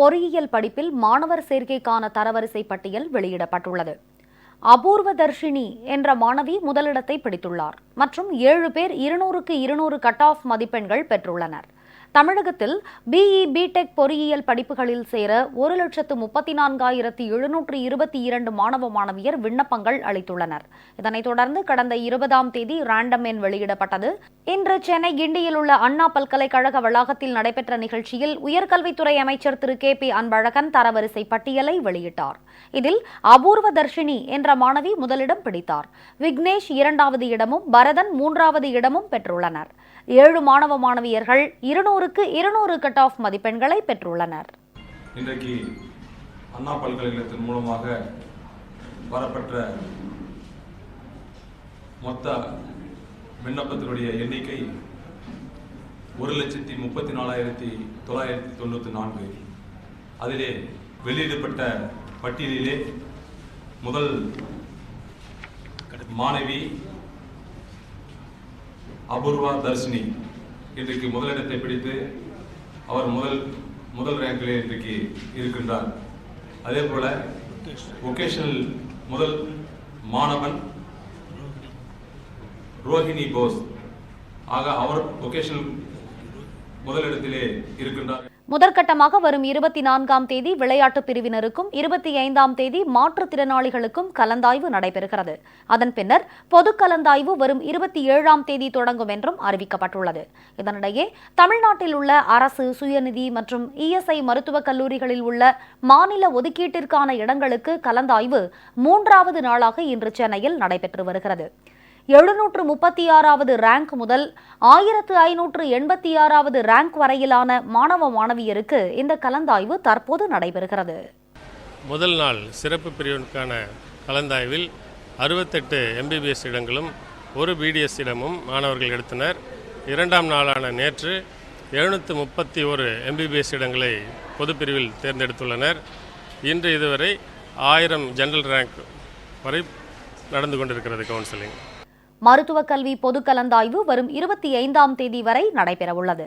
பொறியியல் படிப்பில் மாணவர் சேர்க்கைக்கான தரவரிசை பட்டியல் வெளியிடப்பட்டுள்ளது. அபூர்வ தர்ஷினி என்ற மாணவி முதலிடத்தை பிடித்துள்ளார். மற்றும் ஏழு பேர் இருநூறுக்கு இருநூறு கட் ஆஃப் மதிப்பெண்கள் பெற்றுள்ளனர். தமிழகத்தில் பிஇ பிடெக் பொறியியல் படிப்புகளில் சேர ஒரு லட்சத்து முப்பத்தி நான்காயிரத்தி எழுநூற்று இருபத்தி இரண்டு மாணவ மாணவியர் விண்ணப்பங்கள் அளித்துள்ளனர். இதனைத் தொடர்ந்து கடந்த இருபதாம் தேதி ரேண்டம் எண் வெளியிடப்பட்டது. இன்று சென்னை கிண்டியில் உள்ள அண்ணா பல்கலைக்கழக வளாகத்தில் நடைபெற்ற நிகழ்ச்சியில் உயர்கல்வித்துறை அமைச்சர் திரு கே பி அன்பழகன் தரவரிசை பட்டியலை வெளியிட்டார். இதில் அபூர்வ தர்ஷினி என்ற மாணவி முதலிடம் பிடித்தார். விக்னேஷ் இரண்டாவது இடமும் பரதன் மூன்றாவது இடமும் பெற்றுள்ளனர். ஏழு மாணவ மாணவியர்கள் இருநூறுக்கு இருநூறு கட் ஆஃப் மதிப்பெண்களை பெற்றுள்ளனர். இன்றைக்கு அண்ணா பல்கலைக்கழகத்தின் மூலமாக வரப்பெற்ற மொத்த விண்ணப்பத்தினுடைய எண்ணிக்கை ஒரு லட்சத்தி முப்பத்தி நாலாயிரத்தி தொள்ளாயிரத்தி தொண்ணூற்றி நான்கு. அதிலே வெளியிடப்பட்ட பட்டியலிலே முதல் மாணவி அபூர்வா தர்ஷினி இன்றைக்கு முதலிடத்தை பிடித்து அவர் முதல் முதல் ரேங்கிலே இன்றைக்கு இருக்கின்றார். அதே போல ஒகேஷனல் முதல் மாணவன் ரோஹிணி போஸ். ஆக அவர் ஒகேஷனல் முதலிடத்திலே இருக்கின்றார். முதற்கட்டமாக வரும் இருபத்தி நான்காம் தேதி விளையாட்டு பிரிவினருக்கும் இருபத்தி ஐந்தாம் தேதி மாற்றுத்திறனாளிகளுக்கும் கலந்தாய்வு நடைபெறுகிறது. அதன் பின்னர் பொது கலந்தாய்வு வரும் இருபத்தி ஏழாம் தேதி தொடங்கும் என்றும் அறிவிக்கப்பட்டுள்ளது. இதனிடையே தமிழ்நாட்டில் உள்ள அரசு சுயநிதி மற்றும் இஎஸ்ஐ மருத்துவக் கல்லூரிகளில் உள்ள மாநில ஒதுக்கீட்டிற்கான இடங்களுக்கு கலந்தாய்வு மூன்றாவது நாளாக இன்று சென்னையில் நடைபெற்று வருகிறது. எழுநூற்று முப்பத்தி ஆறாவது ரேங்க் முதல் ஆயிரத்து ஐநூற்று எண்பத்தி ஆறாவது ரேங்க் வரையிலான மாணவ மாணவியருக்கு இந்த கலந்தாய்வு தற்போது நடைபெறுகிறது. முதல் நாள் சிறப்பு பிரிவிற்கான கலந்தாய்வில் அறுபத்தெட்டு எம்பிபிஎஸ் இடங்களும் ஒரு பிடிஎஸ் இடமும் மாணவர்கள் எடுத்தனர். இரண்டாம் நாளான நேற்று எழுநூற்று முப்பத்தி ஒரு எம்பிபிஎஸ் இடங்களை பொதுப்பிரிவில் தேர்ந்தெடுத்துள்ளனர். இன்று இதுவரை ஆயிரம் ஜெனரல் ரேங்க் வரை நடந்து கொண்டிருக்கிறது கவுன்சிலிங் மருத்துவக் கல்வி பொது கலந்தாய்வு வரும் இருபத்தி ஐந்தாம் தேதி வரை நடைபெறவுள்ளது.